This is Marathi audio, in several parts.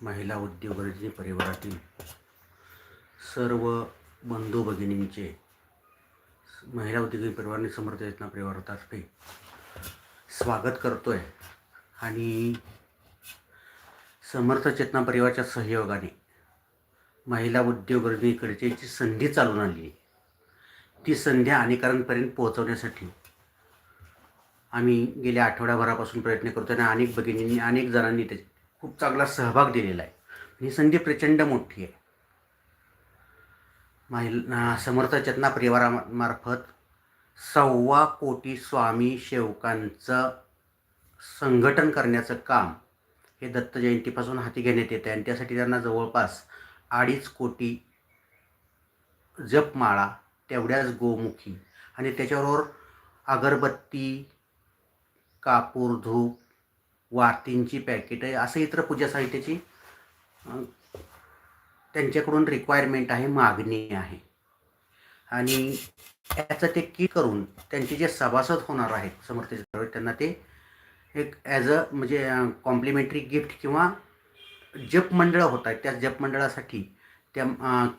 महिला उद्योगरजी परिवारातील सर्व बंधू भगिनींचे महिला उद्योगी परिवाराने समर्थ योजना परिवारातर्फे स्वागत करतो आहे आणि समर्थ चेतना परिवाराच्या सहयोगाने महिला उद्योगरणीकडची जी संधी चालून आली आहे ती संधी अनेकांपर्यंत पोहोचवण्यासाठी आम्ही गेल्या आठवड्याभरापासून प्रयत्न करतो आणि अनेक भगिनींनी अनेक जणांनी ते खूप चांगला सहभाग दिलेला आहे. ही संधी प्रचंड मोठी आहे. महिला समर्थ चेतना परिवारामार्फत सव्वा कोटी स्वामी सेवकांचं संघटन करण्याचं काम हे दत्त जयंतीपासून हाती घेण्यात येतं आणि त्यासाठी त्यांना जवळपास अडीच कोटी जपमाळा तेवढ्याच गोमुखी आणि त्याच्याबरोबर अगरबत्ती कापूर धूप वातींची पॅकेट असं इतर पूजा साहित्याची त्यांच्याकडून रिक्वायरमेंट आहे मागणी आहे. आणि याचं ते की करून त्यांचे जे सभासद होणार आहेत समर्थ त्यांना ते एक ॲज अ म्हणजे कॉम्प्लिमेंटरी गिफ्ट किंवा जप मंडळं होत आहेत त्या जप मंडळासाठी त्या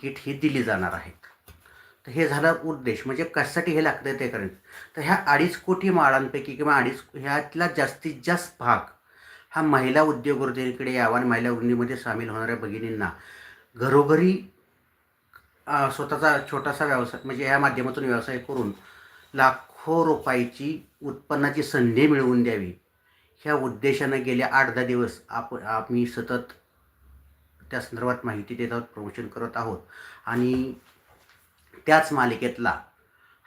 किट ही दिली जाणार आहेत तर हे झालं उद्देश. म्हणजे कशासाठी हे लागतं ते करायचं तर ह्या अडीच कोटी माळांपैकी किंवा अडीच ह्यातला जास्तीत जास्त भाग हा महिला उद्योगवर्धीकडे यावा आणि महिला उद्योगमध्ये सामील होणाऱ्या भगिनींना घरोघरी स्वतःचा छोटासा व्यवसाय म्हणजे या माध्यमातून व्यवसाय करून लाखो रुपयाची उत्पन्नाची संधी मिळवून द्यावी. ह्या उद्देशानं गेल्या आठ दहा दिवस आप आम्ही सतत त्या संदर्भात माहिती देत आहोत प्रमोशन करत आहोत. आणि त्याच मालिकेतला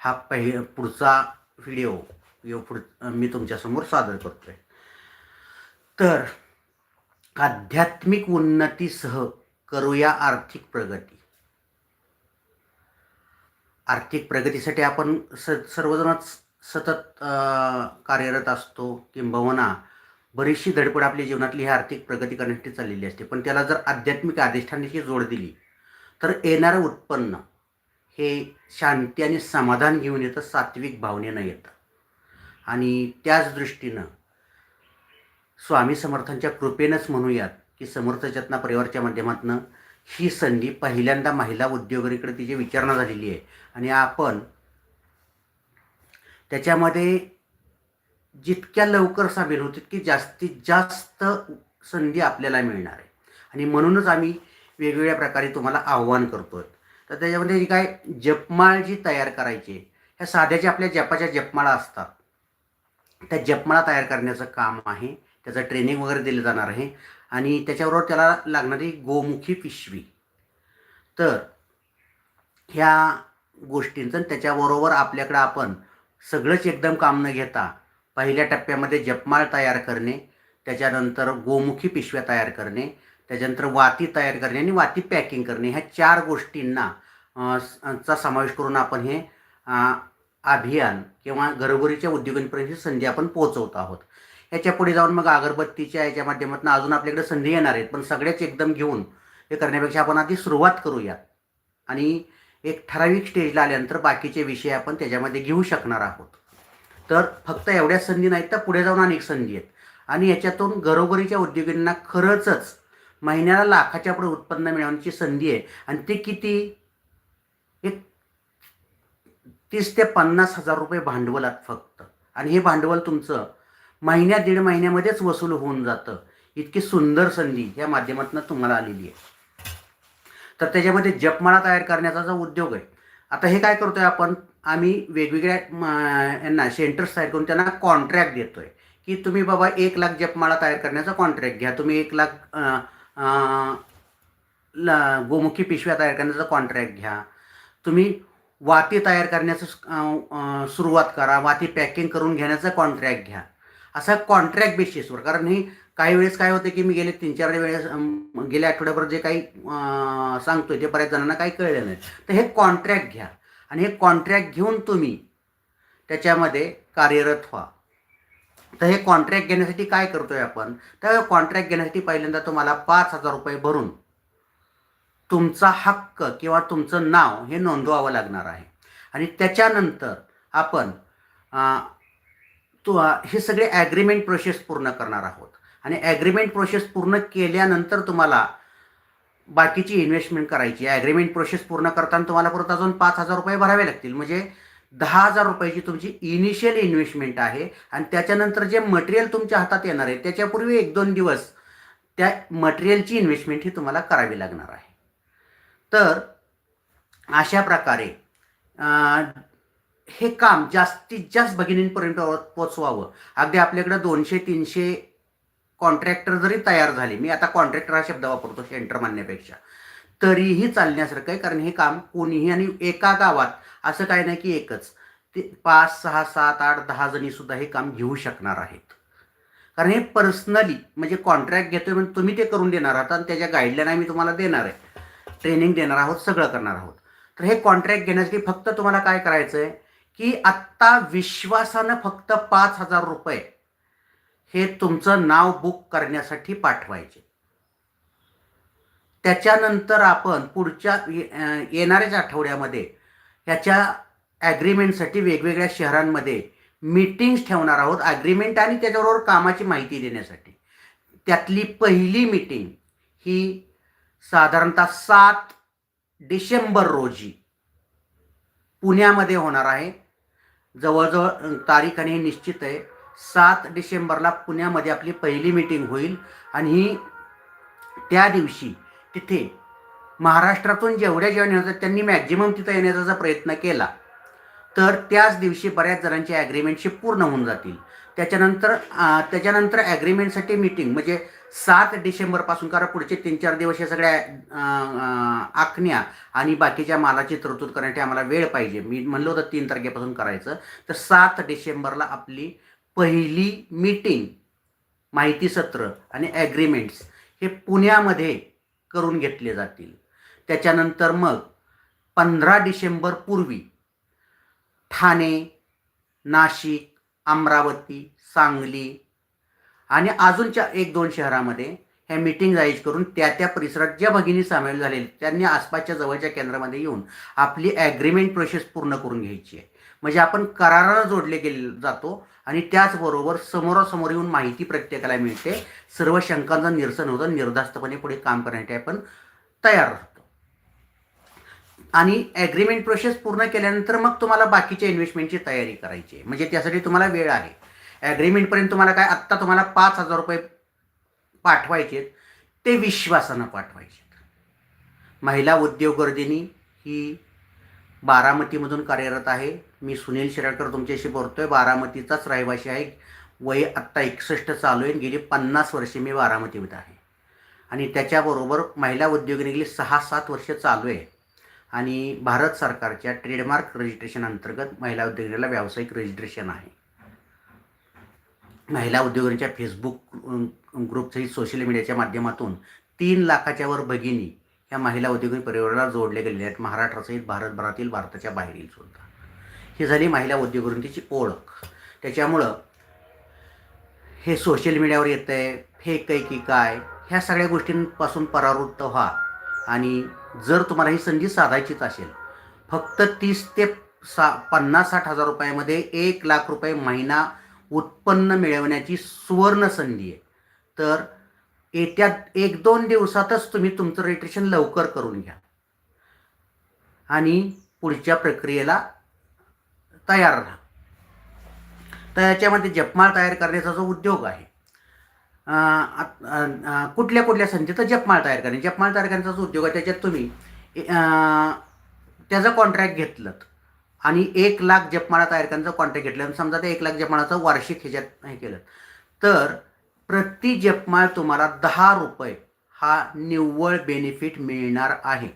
हा पहि पुढचा व्हिडिओ यो पुढ मी तुमच्यासमोर सादर करतो आहे तर आध्यात्मिक उन्नतीसह करूया आर्थिक प्रगती. आर्थिक प्रगतीसाठी आपण स सर्वजणच सतत कार्यरत असतो किंबहुना बरीचशी धडपड आपल्या जीवनातली ही आर्थिक प्रगती करण्यासाठी चाललेली असते. पण त्याला जर आध्यात्मिक अधिष्ठानाची जोड दिली तर येणारं उत्पन्न हे शांती आणि समाधान घेऊन येतं सात्विक भावनेनं येतं. आणि त्याच दृष्टीनं स्वामी समर्थांच्या कृपेनंच म्हणूयात की समर्थ चेतना परिवारच्या माध्यमातून ही संधी पहिल्यांदा महिला उद्योगरीकडे तिची विचारणा झालेली आहे. आणि आपण त्याच्यामध्ये जितक्या लवकर सामील होऊ तितकी जास्तीत जास्त संधी आपल्याला मिळणार आहे. आणि म्हणूनच आम्ही वेगवेगळ्या प्रकारे तुम्हाला आव्हान करतोय. तर त्याच्यामध्ये जी काय जपमाळ जी तयार करायची आहे, ह्या साध्याच्या आपल्या जपाच्या जपमाळा असतात त्या जपमाळा तयार करण्याचं काम आहे. त्याचं ट्रेनिंग वगैरे दिलं जाणार आहे. आणि त्याच्याबरोबर त्याला लागणारी गोमुखी पिशवी. तर ह्या गोष्टींचं आणि त्याच्याबरोबर आपल्याकडं आपण सगळंच एकदम काम न घेता पहिल्या टप्प्यामध्ये जपमाळ तयार करणे त्याच्यानंतर गोमुखी पिशव्या तयार करणे त्याच्यानंतर वाती तयार करणे आणि वाती पॅकिंग करणे. ह्या चार गोष्टींना चा समावेश करून आपण हे अभियान किंवा घरोघरीच्या उद्योगांपर्यंत ही संधी आपण पोहोचवत आहोत. याच्यापुढे जाऊन मग अगरबत्तीच्या याच्या माध्यमातून अजून आपल्याकडे संधी येणार आहेत. पण सगळ्याच एकदम घेऊन हे करण्यापेक्षा आपण आधी सुरुवात करूया. आणि एक ठराविक स्टेजला आल्यानंतर बाकीचे विषय आपण त्याच्यामध्ये घेऊ शकणार आहोत. तर फक्त एवढ्या संधी नाहीत तर पुढे जाऊन अनेक संधी आहेत. आणि याच्यातून घरोघरीच्या उद्योगांना खरंचच महिन्याला लाखाच्या पुढे उत्पन्न मिळवण्याची संधी आहे. आणि ते किती? एक तीस ते पन्नास हजार रुपये भांडवलात फक्त. आणि हे भांडवल तुमचं महिन्या दीड महिन्यामध्येच वसूल होऊन जातं. इतकी सुंदर संधी या माध्यमातून तुम्हाला आलेली आहे. तर त्याच्यामध्ये जपमाळा तयार करण्याचा जो उद्योग आहे आता हे काय करतोय आपण? आम्ही वेगवेगळ्या यांना सेंटर्स तयार करून त्यांना कॉन्ट्रॅक्ट देतोय. की तुम्ही बाबा एक लाख जपमाळा तयार करण्याचा कॉन्ट्रॅक्ट घ्या. तुम्ही एक लाख ला गोमुखी पिशव्या तयार करण्याचा कॉन्ट्रॅक्ट घ्या. तुम्ही वाती तयार करण्याचं सुरुवात करा. वाती पॅकिंग करून घेण्याचा कॉन्ट्रॅक्ट घ्या. असा कॉन्ट्रॅक्ट बेसिसवर कारण हे काही वेळेस काय होतं की मी गेले तीन चार वेळेस गेल्या आठवड्याभर जे काही सांगतोय ते बऱ्याच जणांना काही कळलं नाही. तर हे कॉन्ट्रॅक्ट घ्या. आणि हे कॉन्ट्रॅक्ट घेऊन तुम्ही त्याच्यामध्ये कार्यरत व्हा. तर हे कॉन्ट्रॅक्ट घेण्यासाठी काय करतोय आपण? तर कॉन्ट्रॅक्ट घेण्यासाठी पहिल्यांदा तुम्हाला पाच हजार रुपये भरून तुमचा हक्क किंवा तुमचं नाव हे नोंदवावं लागणार आहे. आणि त्याच्यानंतर आपण तो हे सगळे ॲग्रीमेंट प्रोसेस पूर्ण करणार आहोत. आणि ॲग्रीमेंट प्रोसेस पूर्ण केल्यानंतर तुम्हाला बाकीची इन्व्हेस्टमेंट करायची. ॲग्रीमेंट प्रोसेस पूर्ण करताना तुम्हाला परत अजून पाच हजार रुपये भरावे लागतील. म्हणजे दहा हजार रुपयाची तुमची इनिशियल इन्व्हेस्टमेंट आहे आणि त्याच्यानंतर जे मटेरियल तुमच्या हातात येणार आहे त्याच्यापूर्वी एक दोन दिवस त्या मटेरियलची इन्व्हेस्टमेंट ही तुम्हाला करावी लागणार आहे. तर अशा प्रकारे हे काम जास्तीत जास्त भगिनींपर्यंत पोचवावं अगदी आपल्याकडं दोनशे तीनशे कॉन्ट्रॅक्टर जरी तयार झाले मी आता कॉन्ट्रॅक्टर हा शब्द वापरतो सेंटर म्हणण्यापेक्षा तरीही चालण्यासारखं आहे कारण हे काम कोणीही आणि एका गावात असं काय नाही की एकच ते पाच सहा सात आठ दहा जणी सुद्धा हे काम घेऊ शकणार आहेत. कारण हे पर्सनली म्हणजे कॉन्ट्रॅक्ट घेतोय म्हणजे तुम्ही ते करून देणार आहात आणि त्याच्या गाईडलाईन आम्ही तुम्हाला देणार आहे. ट्रेनिंग देणार आहोत सगळं करणार आहोत. तर हे कॉन्ट्रॅक्ट घेण्यासाठी फक्त तुम्हाला काय करायचं आहे की आत्ता विश्वासानं फक्त पाच हजार रुपये हे तुमचं नाव बुक करण्यासाठी पाठवायचे. त्याच्यानंतर आपण पुढच्या येणाऱ्याच आठवड्यामध्ये ह्याच्या ॲग्रीमेंटसाठी वेगवेगळ्या शहरांमध्ये मीटिंग्स ठेवणार आहोत. ॲग्रीमेंट आणि त्याच्याबरोबर कामाची माहिती देण्यासाठी. त्यातली पहिली मीटिंग ही साधारणतः सात डिसेंबर रोजी पुण्यामध्ये होणार आहे. जवळजवळ तारीख आणि हे निश्चित आहे. सात डिसेंबरला पुण्यामध्ये आपली पहिली मीटिंग होईल आणि ही त्या दिवशी तिथे महाराष्ट्रातून जेवढ्या जेवण येणार त्यांनी मॅक्झिमम तिथं येण्याचा जर प्रयत्न केला तर त्याच दिवशी बऱ्याच जणांचे ॲग्रीमेंटशी पूर्ण होऊन जातील. त्याच्यानंतर त्याच्यानंतर ॲग्रीमेंटसाठी मीटिंग म्हणजे सात डिसेंबरपासून कारण पुढचे तीन चार दिवस या सगळ्या आखण्या आणि बाकीच्या मालाची तरतूद करण्यासाठी आम्हाला वेळ पाहिजे. मी म्हणलं होतं तीन तारखेपासून करायचं. तर सात डिसेंबरला आपली पहिली मीटिंग माहिती सत्र आणि ॲग्रीमेंट्स हे पुण्यामध्ये करून घेतले जातील. त्याच्यानंतर मग पंधरा डिसेंबर पूर्वी ठाणे नाशिक अमरावती सांगली आणि अजूनच्या एक दोन शहरामध्ये ह्या मीटिंग आयोजित करून त्या त्या परिसरात ज्या भगिनी सामील झालेल्या त्यांनी आसपासच्या जवळच्या केंद्रामध्ये येऊन आपली ॲग्रीमेंट प्रोसेस पूर्ण करून घ्यायची आहे. म्हणजे आपण कराराला जोडले गेले जातो आणि त्याचबरोबर समोरासमोर येऊन माहिती प्रत्येकाला मिळते. सर्व शंकांचं निरसन होतं निर्धास्तपणे पुढे काम करण्यासाठी आपण तयार राहतो. आणि ॲग्रीमेंट प्रोसेस पूर्ण केल्यानंतर मग तुम्हाला बाकीच्या इन्व्हेस्टमेंटची तयारी करायची आहे. म्हणजे त्यासाठी तुम्हाला वेळ आहे. ॲग्रीमेंटपर्यंत तुम्हाला काय आत्ता तुम्हाला पाच हजार रुपये पाठवायचे आहेत, ते विश्वासानं पाठवायचे महिला उद्योगवर्धिनी ही बारामतीमधून कार्यरत आहे. मी सुनील शिराडकर तुमच्याशी बोलतो आहे बारामतीचाच रहिवासी आहे. वय आत्ता एकसष्ट चालू आहे गेली पन्नास वर्षे मी बारामतीमध्ये आहे. आणि त्याच्याबरोबर महिला उद्योगिनी गेली सहा सात वर्ष चालू आहे. आणि भारत सरकारच्या ट्रेडमार्क रजिस्ट्रेशन अंतर्गत महिला उद्योगिनीला व्यावसायिक रजिस्ट्रेशन आहे. महिला उद्योगांच्या फेसबुक ग्रुपसहित सोशल मीडियाच्या माध्यमातून तीन लाखाच्या वर भगिनी ह्या महिला उद्योगी परिवाराला जोडले गेलेल्या आहेत. महाराष्ट्रासहित भारतभरातील भारताच्या बाहेरील सुद्धा. ही झाली महिला उद्योगवृत्तीची ओळख. त्याच्यामुळं हे सोशल मीडियावर येतं आहे फेक आहे की काय ह्या सगळ्या गोष्टींपासून परावृत्त व्हा. आणि जर तुम्हाला ही संधी साधायचीच असेल फक्त तीस ते सा पन्नास साठ हजार रुपयामध्ये एक लाख रुपये महिना उत्पन्न मिळवण्याची सुवर्ण संधी आहे. तर येत्या एक दोन दिवसातच तुम्ही तुमचं रजिस्ट्रेशन लवकर करून घ्या. आणि पुढच्या प्रक्रियेला तयार राहा. तर याच्यामध्ये जपमाळ तयार करण्याचा जो उद्योग आहे कुठल्या कुठल्या संधी तर जपमाळ तयार करणे? जपमाळ तयार करण्याचा जो उद्योग आहे त्याच्यात तुम्ही त्याचं कॉन्ट्रॅक्ट घेतलं आणि एक लाख जपमाळा तयार करण्याचा कॉन्ट्रॅक्ट घेतला आणि समजा ते एक लाख जपमाळाचं वार्षिक ह्याच्यात हे केलं. तर प्रति जपमाळ तुम्हाला दहा रुपये हा निव्वळ बेनिफिट मिळणार आहे.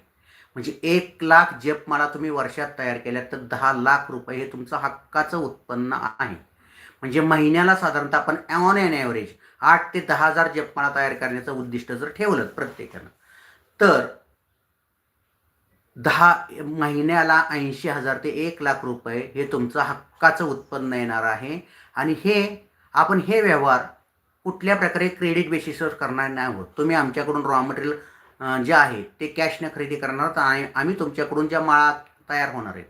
म्हणजे एक लाख जपमाळा तुम्ही वर्षात तयार केल्या तर दहा लाख रुपये हे तुमचं हक्काचं उत्पन्न आहे. म्हणजे महिन्याला साधारणतः आपण ऑन अँड ॲव्हरेज आठ ते दहा हजार जपमाळा तयार करण्याचं उद्दिष्ट जर ठेवलं प्रत्येकानं तर दहा महिन्याला ऐंशी हजार ते एक लाख रुपये हे तुमचं हक्काचं उत्पन्न येणार आहे. आणि हे आपण हे व्यवहार कुठल्या प्रकारे क्रेडिट बेसिसवर करणार नाही आहोत. तुम्ही आमच्याकडून रॉ मटेरियल जे आहे ते कॅशनं खरेदी करणार आहोत आणि आम्ही तुमच्याकडून ज्या माळा तयार होणार आहेत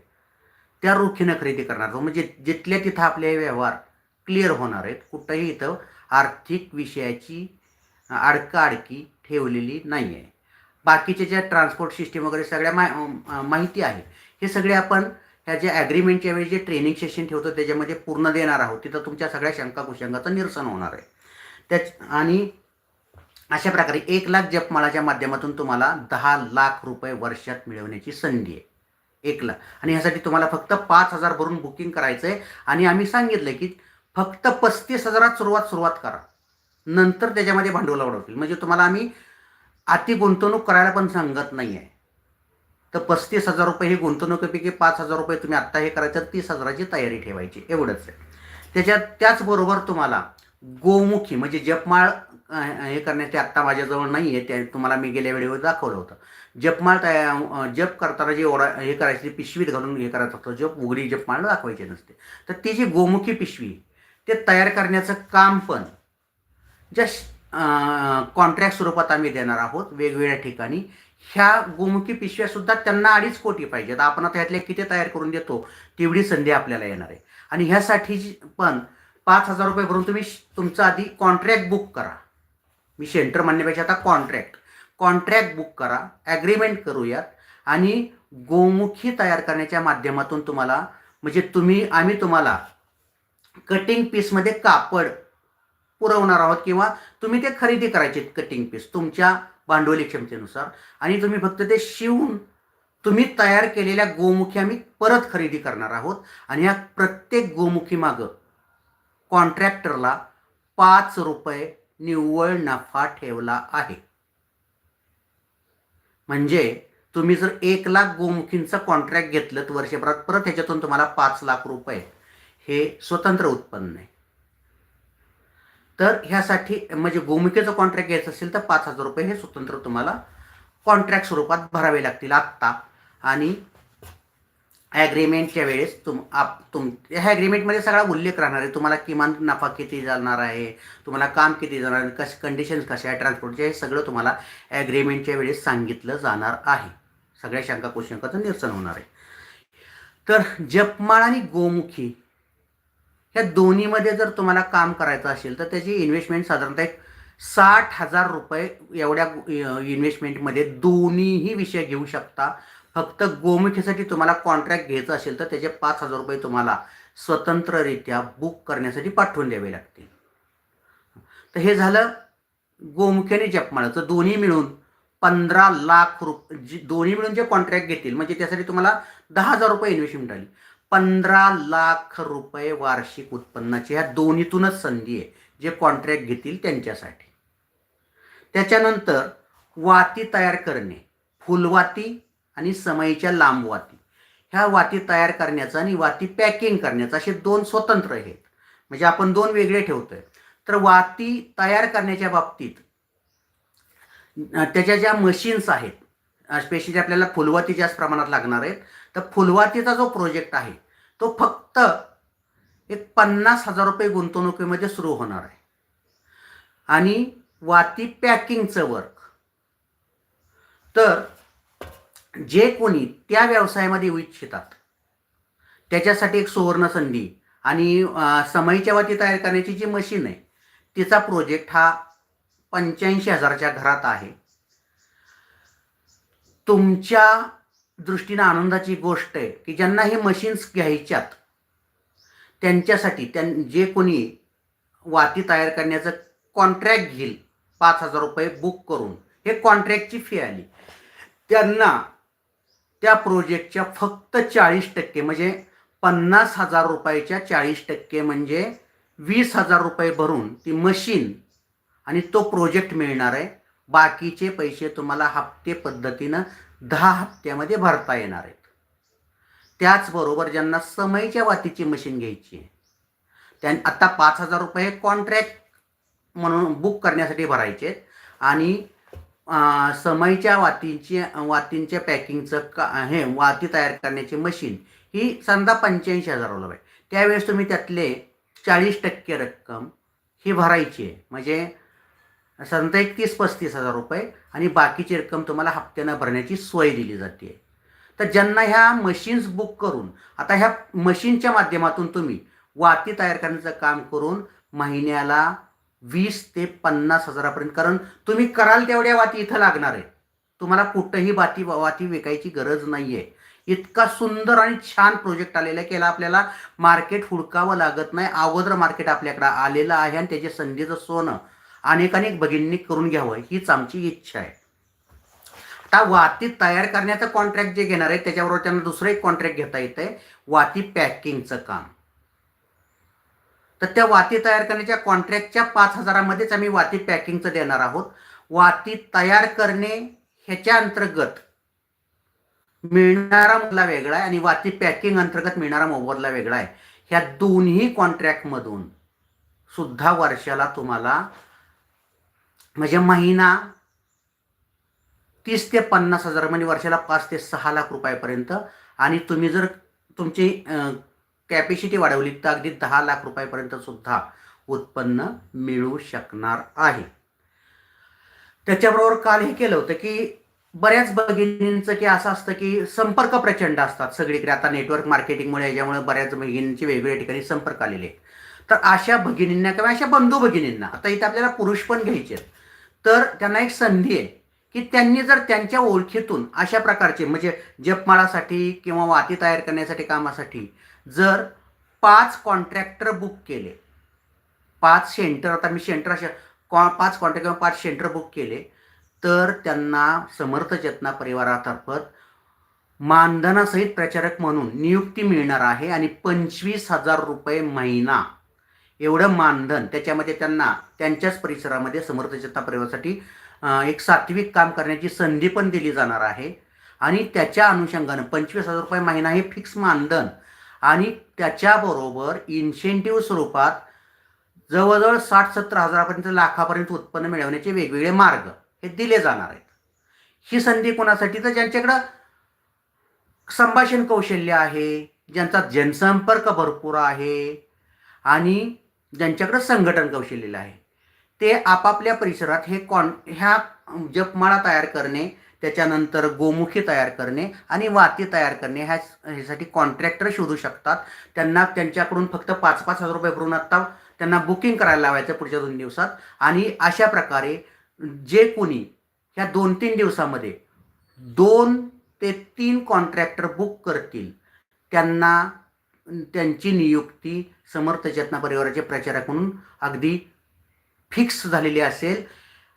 त्या रोखीनं खरेदी करणार आहोत. म्हणजे जिथल्या तिथं आपले हे व्यवहार क्लिअर होणार आहेत कुठंही इथं आर्थिक विषयाची अडकाअडकी ठेवलेली नाही आहे बाकीचे ज्या ट्रान्सपोर्ट सिस्टीम वगैरे सगळ्या मा माहिती आहे हे सगळे आपण ह्या ज्या ॲग्रीमेंटच्या वेळी जे ट्रेनिंग सेशन ठेवतो त्याच्यामध्ये पूर्ण देणार आहोत. तिथं तुमच्या सगळ्या शंका कुशंकाचं निरसन होणार आहे. त्याच आणि अशा प्रकारे एक लाख जपमाळाच्या माध्यमातून तुम्हाला दहा लाख रुपये वर्षात मिळवण्याची संधी आहे. एक लाख. आणि ह्यासाठी तुम्हाला फक्त पाच हजार भरून बुकिंग करायचं आहे आणि आम्ही सांगितलं की फक्त पस्तीस हजारात सुरुवात सुरुवात करा. नंतर त्याच्यामध्ये भांडवल वाढवतील. म्हणजे तुम्हाला आम्ही अति गुंतवणूक करायला पण सांगत नाही आहे तर पस्तीस हजार रुपये ही गुंतवणुकीपैकी पाच हजार रुपये तुम्ही आत्ता हे करायचं तीस हजाराची तयारी ठेवायची एवढंच आहे. त्याच्यात त्याचबरोबर तुम्हाला गोमुखी म्हणजे जपमाळ हे करण्याचे आत्ता माझ्याजवळ नाही आहे ते तुम्हाला मी गेल्या वेळेवर दाखवलं होतं. जपमाळ तया जप करताना जी ओढा हे करायची पिशवीत घालून हे करायचं असतं जप उघडी जपमाळ दाखवायची नसते. तर ती जी गोमुखी पिशवी ते तयार करण्याचं काम पण ज्या कॉन्ट्रॅक्ट स्वरूपात आम्ही देणार आहोत वेगवेगळ्या ठिकाणी. ह्या गोमुखी पिशव्यासुद्धा त्यांना अडीच कोटी पाहिजेत. आपण आता ह्यातल्या किती तयार करून देतो तेवढी संधी आपल्याला येणार आहे. आणि ह्यासाठी पण पाच हजार रुपये भरून तुम्ही श- तुमचं आधी कॉन्ट्रॅक्ट बुक करा. मी सेंटर म्हणण्यापेक्षा आता कॉन्ट्रॅक्ट कॉन्ट्रॅक्ट बुक करा ॲग्रीमेंट करूयात आणि गोमुखी तयार करण्याच्या माध्यमातून तुम्हाला म्हणजे तुम्ही आम्ही तुम्हाला कटिंग पीसमध्ये कापड पुरवणार आहोत किंवा तुम्ही ते खरेदी करायचे कटिंग पीस तुमच्या भांडवली क्षमतेनुसार. आणि तुम्ही फक्त ते शिवून तुम्ही तयार केलेल्या गोमुखी आम्ही परत खरेदी करणार आहोत. आणि या प्रत्येक गोमुखी मागं कॉन्ट्रॅक्टरला पाच रुपये निव्वळ नफा ठेवला आहे. म्हणजे तुम्ही जर एक लाख गोमुखींचं कॉन्ट्रॅक्ट घेतलं तर वर्षभरात परत ह्याच्यातून तुम्हाला पाच लाख रुपये. हे स्वतंत्र उत्पन्न आहे. तर ह्यासाठी म्हणजे गोमुखीचं कॉन्ट्रॅक्ट घ्यायचं असेल तर पाच हजार रुपये हे स्वतंत्र तुम्हाला कॉन्ट्रॅक्ट स्वरूपात भरावे लागतील आत्ता. आणि ॲग्रीमेंटच्या वेळेस तुम आप तुम ह्या ॲग्रीमेंटमध्ये सगळा उल्लेख राहणार आहे. तुम्हाला किमान नफा किती जाणार आहे तुम्हाला काम किती जाणार आहे कश कंडिशन्स कशा आहे ट्रान्सपोर्टचे हे सगळं तुम्हाला ॲग्रीमेंटच्या वेळेस सांगितलं जाणार आहे. सगळ्या शंका कुशंकाचं निरसन होणार आहे. तर जपमाळ आणि गोमुखी ह्या दोन्हीमध्ये जर तुम्हाला काम करायचं असेल तर त्याची इन्व्हेस्टमेंट साधारणतः एक साठ हजार रुपये एवढ्या इन्व्हेस्टमेंटमध्ये दोन्हीही विषय घेऊ शकता. फक्त गोमुखीसाठी तुम्हाला कॉन्ट्रॅक्ट घ्यायचं असेल तर त्याचे पाच हजार रुपये तुम्हाला स्वतंत्ररित्या बुक करण्यासाठी पाठवून द्यावे लागतील. तर हे झालं गोमुखी आणि जपमाळाचं दोन्ही मिळून पंधरा लाख रुप जी दोन्ही मिळून जे कॉन्ट्रॅक्ट घेतील म्हणजे त्यासाठी तुम्हाला दहा हजार रुपये इन्व्हेस्टमेंट आली. पंधरा लाख रुपये वार्षिक उत्पन्नाची ह्या दोन्हीतूनच संधी आहे जे कॉन्ट्रॅक्ट घेतील त्यांच्यासाठी. त्याच्यानंतर वाती तयार करणे फुलवाती आणि समईच्या लांब वाती ह्या वाती तयार करण्याचं आणि वाती पॅकिंग करण्याचं असे दोन स्वतंत्र आहेत. म्हणजे आपण दोन वेगळे ठेवतोय. तर वाती तयार करण्याच्या बाबतीत त्याच्या ज्या मशीन्स आहेत स्पेशली आपल्याला फुलवाती जास्त प्रमाणात लागणार आहेत तर फुलवातीचा जो प्रोजेक्ट आहे तो फक्त एक पन्नास हजार रुपये गुंतवणुकीमध्ये सुरू होणार आहे. आणि वाती पॅकिंगचं वर्क तर जे कोणी त्या व्यवसायामध्ये येऊ इच्छितात त्याच्यासाठी एक सुवर्ण संधी आणि समईच्या वाती तयार करण्याची जी मशीन आहे तिचा प्रोजेक्ट हा पंच्याऐंशी हजाराच्या घरात आहे. तुमच्या दृष्टीनं आनंदाची गोष्ट आहे की ज्यांना हे मशीन्स घ्यायच्यात त्यांच्यासाठी त्यां जे कोणी वाती तयार करण्याचं कॉन्ट्रॅक्ट घेईल पाच हजार रुपये बुक करून हे कॉन्ट्रॅक्टची फी आली. त्यांना त्या प्रोजेक्टच्या फक्त चाळीस टक्के म्हणजे पन्नास हजार रुपयाच्या चाळीस टक्के म्हणजे वीस हजार रुपये भरून ती मशीन आणि तो प्रोजेक्ट मिळणार आहे. बाकीचे पैसे तुम्हाला हप्ते पद्धतीनं दहा हप्त्यामध्ये भरता येणार आहेत. त्याचबरोबर ज्यांना समयच्या वातीची मशीन घ्यायची आहे त्यां आत्ता पाच हजार रुपये कॉन्ट्रॅक्ट म्हणून बुक करण्यासाठी भरायचे आहेत आणि अं, समयच्या वातींची वातींच्या पॅकिंगचं का हे वाती तयार करण्याची मशीन ही समजा पंच्याऐंशी हजार आहे. त्यावेळेस तुम्ही त्यातले चाळीस टक्के रक्कम ही भरायची आहे. म्हणजे समजा एक तीस पस्तीस हजार रुपये आणि बाकीची रक्कम तुम्हाला हप्त्यानं भरण्याची सोय दिली जाते. तर ज्यांना ह्या मशीन्स बुक करून आता ह्या मशीनच्या माध्यमातून तुम्ही वाती तयार करण्याचं काम करून महिन्याला वीस ते पन्नास हजारापर्यंत कारण तुम्ही कराल तेवढ्या वाती इथं लागणार आहे. तुम्हाला कुठंही वाती वाती विकायची गरज नाही आहे इतका सुंदर आणि छान प्रोजेक्ट आलेला आहे केला आपल्याला मार्केट हुडकावं लागत नाही. अगोदर मार्केट आपल्याकडे आलेलं आहे आणि त्याचे संधीचं सोनं अनेकानेक भगिनींनी करून घ्यावं हीच आमची इच्छा आहे. आता वाती तयार करण्याचं कॉन्ट्रॅक्ट जे घेणार आहे त्याच्याबरोबर त्यांना दुसरं एक कॉन्ट्रॅक्ट घेता येतंय आहे वाती पॅकिंगचं काम. तर त्या वाती तयार करण्याच्या कॉन्ट्रॅक्टच्या पाच हजारामध्येच आम्ही वाती पॅकिंगचं देणार आहोत. वाती तयार करणे ह्याच्या अंतर्गत मिळणारा मोबदला वेगळा आहे आणि वाती पॅकिंग अंतर्गत मिळणारा मोबदला वेगळा आहे. ह्या दोन्ही कॉन्ट्रॅक्टमधून सुद्धा वर्षाला तुम्हाला म्हणजे महिना तीस ते पन्नास हजार म्हणजे वर्षाला पाच ते सहा लाख रुपयापर्यंत. आणि तुम्ही जर तुमची कॅपॅसिटी वाढवली तर अगदी दहा लाख रुपयापर्यंत सुद्धा उत्पन्न मिळू शकणार आहे. त्याच्याबरोबर काल हे केलं होतं की बऱ्याच भगिनींचं की असं असतं की संपर्क प्रचंड असतात सगळीकडे. आता नेटवर्क मार्केटिंगमुळे याच्यामुळे बऱ्याच भगिनींचे वेगवेगळ्या ठिकाणी संपर्क आलेले आहेत. तर अशा भगिनींना किंवा अशा बंधू भगिनींना आता इथे आपल्याला पुरुष पण घ्यायचे आहेत. तर त्यांना एक संधी आहे की त्यांनी जर त्यांच्या ओळखीतून अशा प्रकारचे म्हणजे जपमाळासाठी किंवा वाती तयार करण्यासाठी कामासाठी जर पाच कॉन्ट्रॅक्टर बुक केले पाच सेंटर आता मी सेंटर अशा कॉ पाच कॉन्ट्रॅक्ट किंवा पाच सेंटर बुक केले तर त्यांना समर्थ चेतना परिवारातर्फत मानधनासहित प्रचारक म्हणून नियुक्ती मिळणार आहे आणि पंचवीस हजार रुपये महिना एवढं मानधन त्याच्यामध्ये त्यांना त्यांच्याच परिसरामध्ये समर्थ चेतना परिवारासाठी एक सात्विक काम करण्याची संधी पण दिली जाणार आहे. आणि त्याच्या अनुषंगानं पंचवीस हजार रुपये महिना हे फिक्स मानधन. आणि त्याच्याबरोबर इन्सेंटिव्ह स्वरूपात जवळजवळ साठ सत्तर हजारापर्यंत लाखापर्यंत उत्पन्न मिळवण्याचे वेगवेगळे मार्ग हे दिले जाणार आहेत. ही संधी कोणासाठी? तर ज्यांच्याकडं संभाषण कौशल्य आहे ज्यांचा जनसंपर्क भरपूर आहे आणि ज्यांच्याकडं संघटन कौशल्य आहे. ते आपापल्या परिसरात हे कॉन ह्या जपमाळा तयार करणे त्याच्यानंतर गोमुखी तयार करणे आणि वाती तयार करणे ह्या ह्यासाठी कॉन्ट्रॅक्टर शोधू शकतात. त्यांना त्यांच्याकडून फक्त पाच पाच हजार रुपये भरून आत्ता त्यांना बुकिंग करायला लावायचं पुढच्या दोन दिवसात. आणि अशा प्रकारे जे कोणी ह्या दोन तीन दिवसामध्ये दोन ते तीन कॉन्ट्रॅक्टर बुक करतील त्यांना त्यांची नियुक्ती समर्थ चेतना परिवाराचे प्रचारक म्हणून अगदी फिक्स झालेली असेल.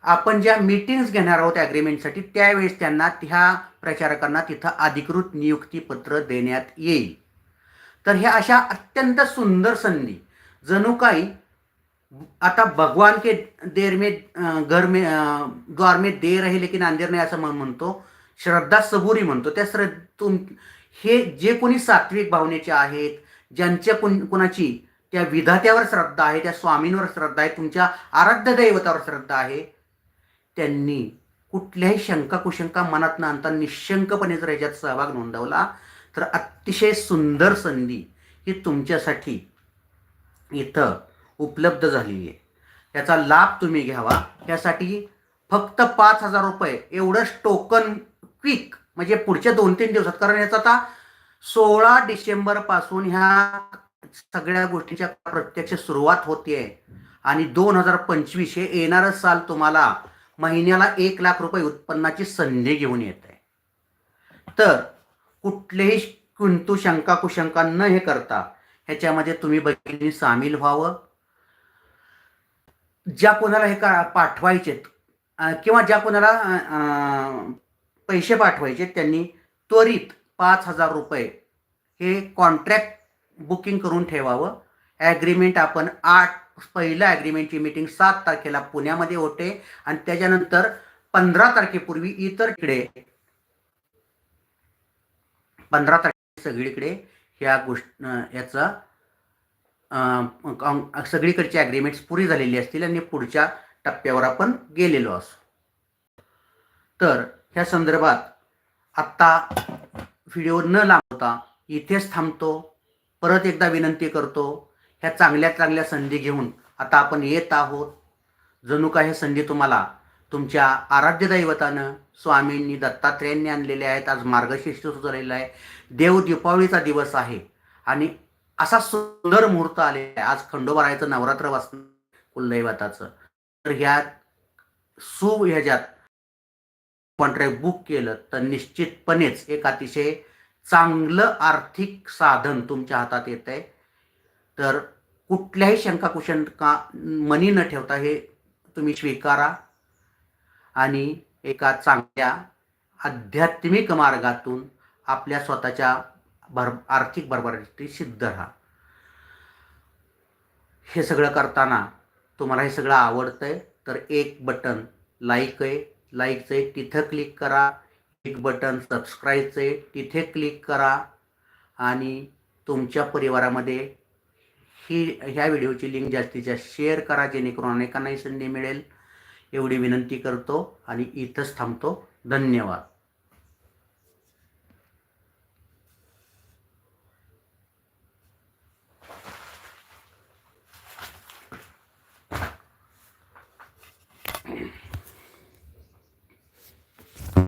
आपण ज्या मीटिंग्स घेणार आहोत ॲग्रीमेंटसाठी त्यावेळेस त्यांना त्या प्रचारकांना तिथं अधिकृत नियुक्तीपत्र देण्यात येईल. तर ह्या अशा अत्यंत सुंदर संधी. जणू काही आता भगवान के देर में घर में द्वार में दे रहे लेकिन अंधेर नाही असं मन म्हणतो. श्रद्धा सबुरी म्हणतो. त्या श्रद्ध तुम हे जे कोणी सात्विक भावनेचे आहेत ज्यांच्या कुण कुणाची त्या विधात्यावर श्रद्धा आहे त्या स्वामींवर श्रद्धा आहे तुमच्या आराध्य दैवतावर श्रद्धा आहे त्यांनी कुठल्याही शंका कुशंका मनात न आणता निशंकपणे जर याच्यात सहभाग नोंदवला तर अतिशय सुंदर संधी ही तुमच्यासाठी इथं उपलब्ध झालेली आहे. याचा लाभ तुम्ही घ्यावा. यासाठी फक्त पाच हजार रुपये एवढंच टोकन क्विक म्हणजे पुढच्या दोन तीन दिवसात. कारण याचा आता सोळा डिसेंबरपासून ह्या सगळ्या गोष्टीच्या प्रत्यक्ष सुरुवात होतीये. आणि दोन हजार पंचवीस हे येणारं साल तुम्हाला महिन्याला एक लाख रुपये उत्पन्नाची संधी घेऊन येत आहे तर कुठलेही कुंतू शंका कुशंका न हे करता ह्याच्यामध्ये तुम्ही बहिणी सामील व्हावं. ज्या कोणाला हे का पाठवायचेत किंवा ज्या कोणाला पैसे पाठवायचे त्यांनी त्वरित पाच हजार रुपये हे कॉन्ट्रॅक्ट बुकिंग करून ठेवावं. ॲग्रीमेंट आपण आठ पहिलं ॲग्रीमेंटची मीटिंग सात तारखेला पुण्यामध्ये होते आणि त्याच्यानंतर पंधरा तारखेपूर्वी इतर इकडे पंधरा तारखे सगळीकडे ह्या गोष्ट याचा सगळीकडची ॲग्रीमेंट्स पुरी झालेली असतील आणि पुढच्या टप्प्यावर आपण गेलेलो असू. तर ह्या संदर्भात आत्ता व्हिडिओ न लांबता इथेच थांबतो परत एकदा विनंती करतो ह्या चांगल्या चांगल्या संधी घेऊन आता आपण येत आहोत. जणू काय हे संधी तुम्हाला तुमच्या आराध्य दैवतानं स्वामींनी दत्तात्रेयांनी आणलेले आहेत. आज मार्गशीर्ष सुचलेला आहे. देव दीपावलीचा दिवस आहे आणि असा सुंदर मुहूर्त आलेला आहे. आज खंडोबारायचं नवरात्र वाचन कुलदैवताचं. तर ह्या सु ह्याच्यात कॉन्ट्रॅक्ट बुक केलं तर निश्चितपणेच एक अतिशय चांगलं आर्थिक साधन तुमच्या हातात येत आहे तर कुठल्याही शंका कुशंका मनी न ठेवता हे तुम्ही स्वीकारा. आणि एका चांगल्या आध्यात्मिक मार्गातून आपल्या स्वतःच्या भर आर्थिक भरभराटी सिद्ध राहा. हे सगळं करताना तुम्हाला हे सगळं आवडतंय तर एक बटन लाईक आहे. लाईकचं आहे तिथं क्लिक करा. एक बटन सबस्क्राईबचं आहे तिथे क्लिक करा. आणि तुमच्या परिवारामध्ये ही ह्या व्हिडिओची लिंक जास्तीत जास्त शेअर करा जेणेकरून अनेकांनाही संधी मिळेल. एवढी विनंती करतो आणि इथंच थांबतो. धन्यवाद.